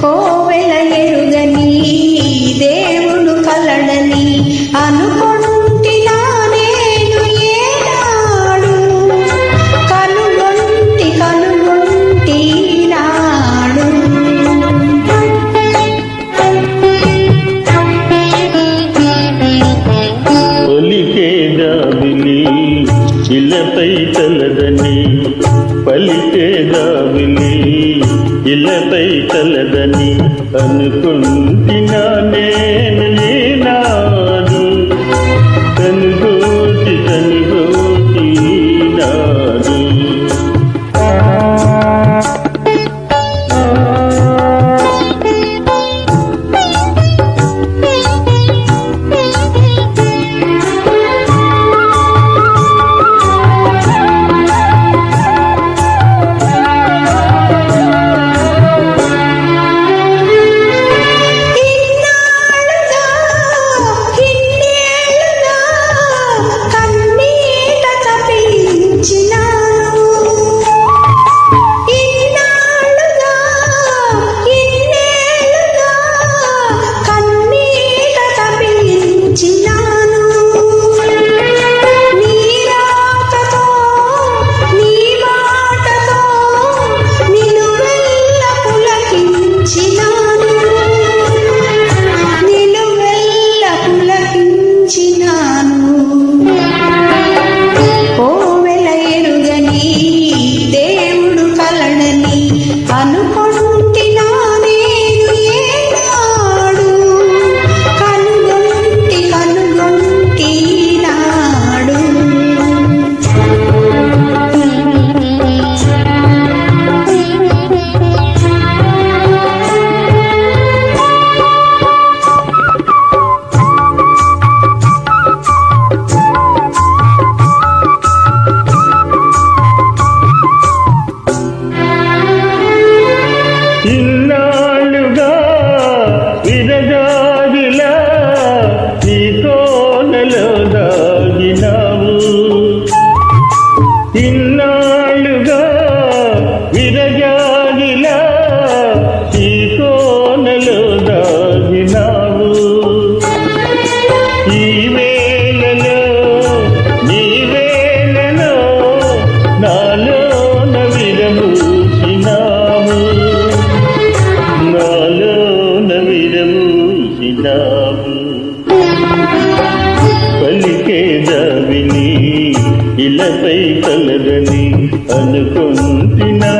కోవెల ఎరుగని దేవుడు కలడని అనుకుంటినా నేను ఏనాడు? కనుగొంటి కనుగొంటి నాడు ఒలికే దాబిలి ఇలపై తలదని పలికేదావిని ఇలపై కలదని అనుకుంటున్నా నేను? నా ఇలపై కలదని అనుకుంటున్నా